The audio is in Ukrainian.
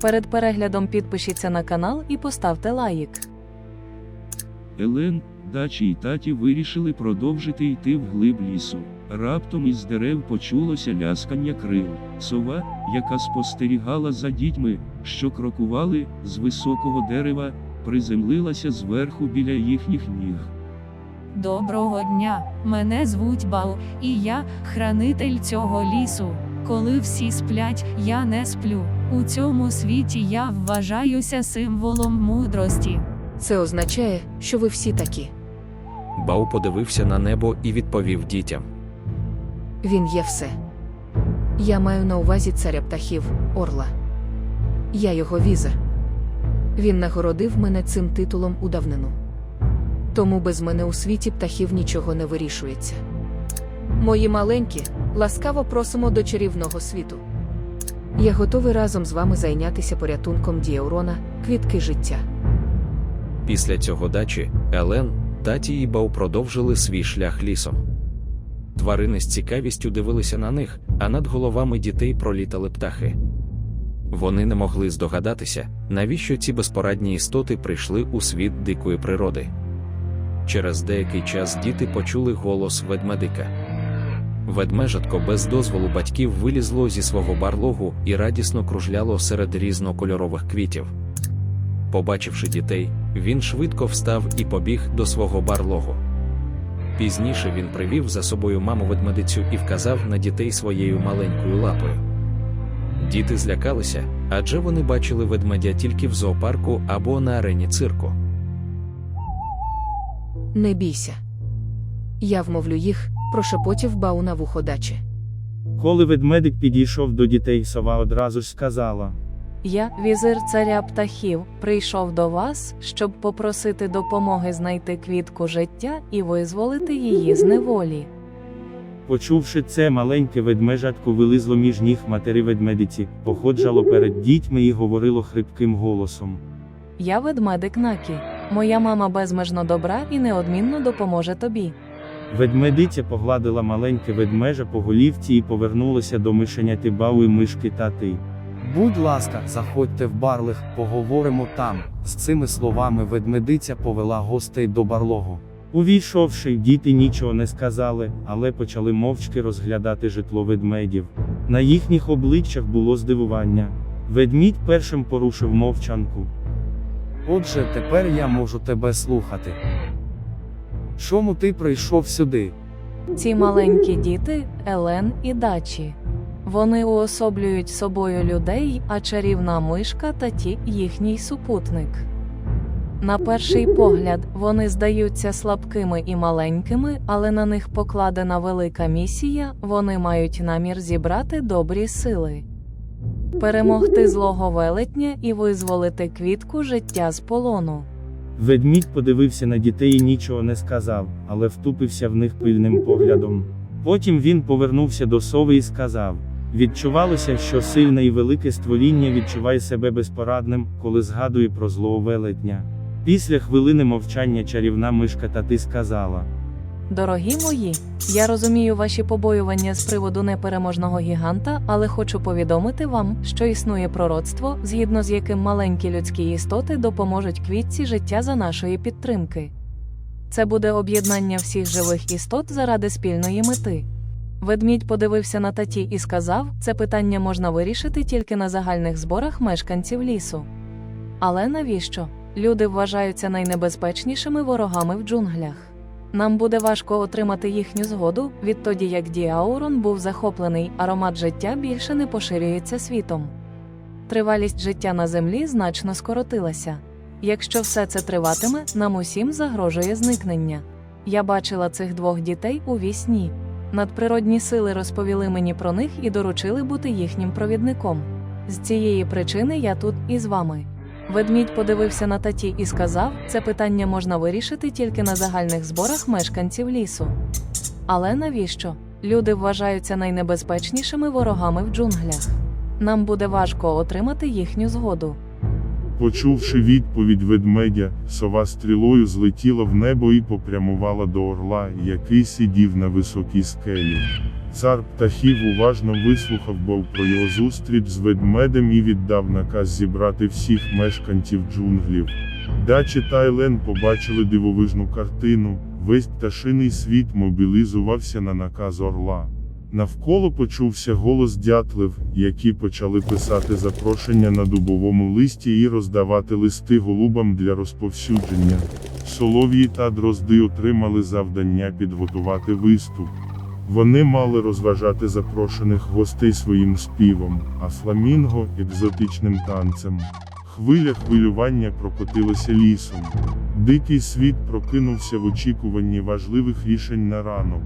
Перед переглядом підпишіться на канал і поставте лайк. Елен, дачі й таті вирішили продовжити йти вглиб лісу. Раптом із дерев почулося ляскання крил. Сова, яка спостерігала за дітьми, що крокували з високого дерева, приземлилася зверху біля їхніх ніг. Доброго дня! Мене звуть Бал, і я хранитель цього лісу. Коли всі сплять, я не сплю. У цьому світі я вважаюся символом мудрості. Це означає, що ви всі такі. Бау подивився на небо і відповів дітям. Він є все. Я маю на увазі царя птахів, орла. Я його віза. Він нагородив мене цим титулом у давнину. Тому без мене у світі птахів нічого не вирішується. Мої маленькі, ласкаво просимо до чарівного світу. Я готовий разом з вами зайнятися порятунком Діаурона, квітки життя. Після цього дачі Елен, таті і Бау продовжили свій шлях лісом. Тварини з цікавістю дивилися на них, а над головами дітей пролітали птахи. Вони не могли здогадатися, навіщо ці безпорадні істоти прийшли у світ дикої природи. Через деякий час діти почули голос ведмедика. Ведмежатко без дозволу батьків вилізло зі свого барлогу і радісно кружляло серед різнокольорових квітів. Побачивши дітей, він швидко встав і побіг до свого барлогу. Пізніше він привів за собою маму ведмедицю і вказав на дітей своєю маленькою лапою. Діти злякалися, адже вони бачили ведмедя тільки в зоопарку або на арені цирку. Не бійся. Я вмовлю їх, прошепотів Бау на вухо дачі. Коли ведмедик підійшов до дітей, сова одразу ж сказала. Я, візир царя птахів, прийшов до вас, щоб попросити допомоги знайти квітку життя і визволити її з неволі. Почувши це, маленьке ведмежатко вилизло між ніг матері ведмедиці, походжало перед дітьми і говорило хрипким голосом. Я ведмедик Накі. Моя мама безмежно добра і неодмінно допоможе тобі. Ведмедиця погладила маленьке ведмежа по голівці і повернулася до мишеняти бау і мишки тати. Будь ласка, заходьте в барлих, поговоримо там. З цими словами ведмедиця повела гостей до барлогу. Увійшовши, діти нічого не сказали, але почали мовчки розглядати житло ведмедів. На їхніх обличчях було здивування. Ведмідь першим порушив мовчанку. Отже, тепер я можу тебе слухати. Чому ти прийшов сюди? Ці маленькі діти Елен і Дачі. Вони уособлюють собою людей, а чарівна мишка та ті їхній супутник. На перший погляд, вони здаються слабкими і маленькими, але на них покладена велика місія, вони мають намір зібрати добрі сили, перемогти злого велетня і визволити квітку життя з полону. Ведмідь подивився на дітей і нічого не сказав, але втупився в них пильним поглядом. Потім він повернувся до сови і сказав: Відчувалося, що сильне і велике створіння відчуває себе безпорадним, коли згадує про злого велетня. Після хвилини мовчання чарівна мишка тати сказала. Дорогі мої, я розумію ваші побоювання з приводу непереможного гіганта, але хочу повідомити вам, що існує пророцтво, згідно з яким маленькі людські істоти допоможуть квітці життя за нашої підтримки. Це буде об'єднання всіх живих істот заради спільної мети. Ведмідь подивився на таті і сказав: це питання можна вирішити тільки на загальних зборах мешканців лісу. Але навіщо? Люди вважаються найнебезпечнішими ворогами в джунглях. Нам буде важко отримати їхню згоду, відтоді як Діаурон був захоплений, аромат життя більше не поширюється світом. Тривалість життя на землі значно скоротилася. Якщо все це триватиме, нам усім загрожує зникнення. Я бачила цих двох дітей у вісні. Надприродні сили розповіли мені про них і доручили бути їхнім провідником. З цієї причини я тут із вами. Ведмідь подивився на таті і сказав: це питання можна вирішити тільки на загальних зборах мешканців лісу. Але навіщо? Люди вважаються найнебезпечнішими ворогами в джунглях. Нам буде важко отримати їхню згоду. Почувши відповідь ведмедя, сова стрілою злетіла в небо і попрямувала до орла, який сидів на високій скелі. Цар птахів уважно вислухав був про його зустріч з ведмедем і віддав наказ зібрати всіх мешканців джунглів. Дачі та Елен побачили дивовижну картину, весь пташиний світ мобілізувався на наказ орла. Навколо почувся голос дятлив, які почали писати запрошення на дубовому листі і роздавати листи голубам для розповсюдження. Солов'ї та дрозди отримали завдання підготувати виступ. Вони мали розважати запрошених гостей своїм співом, а фламінго екзотичним танцем. Хвиля хвилювання прокотилася лісом. Дикий світ прокинувся в очікуванні важливих рішень на ранок.